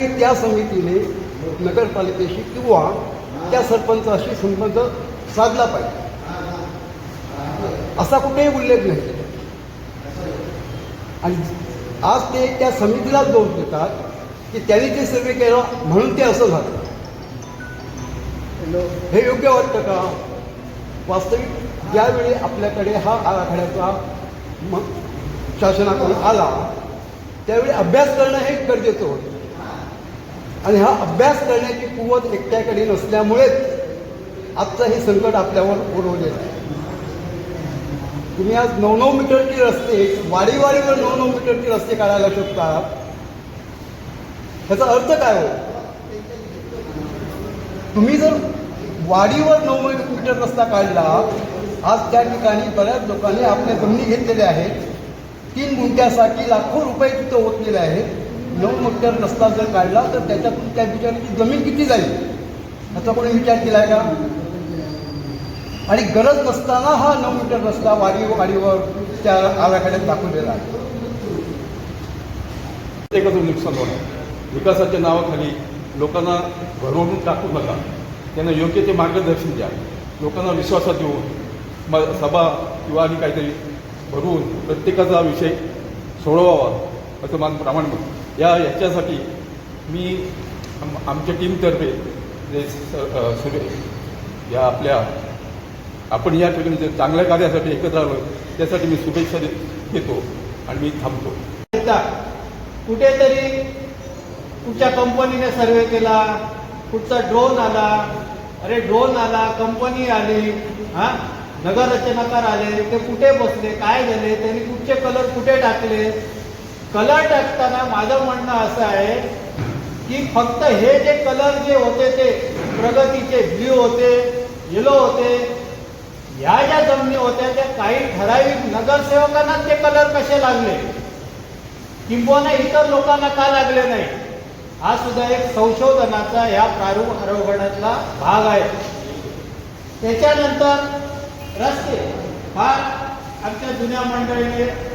की त्या समितीने नगरपालिकेशी किंवा त्या सरपंचाशी संबंध साधला पाहिजे. असा कुठेही उल्लेख नाही. आणि आज ते त्या समितीलाच दोष देतात की त्यांनी ते सर्वे केला म्हणून ते असं झालं. हे योग्य वाटतं का? वास्तविक ज्यावेळी आपल्याकडे हा आराखड्याचा म शासनाकडून आला त्यावेळी अभ्यास करणं हे गरजेचं होतं. आणि हा अभ्यास करण्याची कुवत एकट्याकडे नसल्यामुळेच आजचं हे संकट आपल्यावर ओढवलेलं आहे. तुम्ही आज नऊ नऊ मीटरचे रस्ते वाडी वाडीवर नऊ नऊ मीटरचे रस्ते काढायला शकता? ह्याचा अर्थ काय हो? तुम्ही जर वाडीवर नऊ मीटर रस्ता काढला आज त्या ठिकाणी बऱ्याच लोकांनी आपल्या जमिनी घेतलेल्या आहेत. तीन गुंठ्यासाठी लाखो रुपये तिथं ओतलेले आहेत. नऊ मीटर रस्ता जर काढला तर त्याच्यातून त्या बिचाराची जमीन किती जाईल? ह्याचा कोणी विचार केलाय का? आणि गरज नसताना हा नऊ मीटर रस्ता वाडी वाडीवर त्या आराखड्यात दाखवलेला आहे प्रत्येकाचं नुकसान होणार विकासाच्या नावाखाली लोकांना घरवरून टाकू नका. त्यांना योग्य ते मार्गदर्शन द्या. लोकांना विश्वासात देऊन मग सभा किंवा आणि काहीतरी भरवून प्रत्येकाचा विषय सोडवावा असं माझं प्रमाण मत या याच्यासाठी मी आमच्या टीमतर्फे जे या आपल्या आपण या ठिकाणी जे चांगल्या कार्यासाठी एकत्र आलो त्यासाठी मी शुभेच्छा देतो आणि मी थांबतो. कुठेतरी कुठच्या कंपनीने सर्वे केला कुठचा ड्रोन आला अरे ड्रोन आला कंपनी आली हा? नगररचनाकार आले ते कुठे बसले काय झाले त्यांनी कुठचे कलर कुठे टाकले? कलर टाकताना माझं म्हणणं असं आहे की फक्त हे जे कलर जे होते ते प्रगतीचे ब्ल्यू होते येलो होते ह्या ज्या जमिनी होत्या त्या काही ठराविक नगरसेवकांनाच ते कलर कसे लागले? किंबहुना इतर लोकांना का लागले नाही? हा सुद्धा एक संशोधनाचा या प्रारूप आरोग्यातला भाग आहे. त्याच्यानंतर रस्ते फार आमच्या जुन्या मंडळीने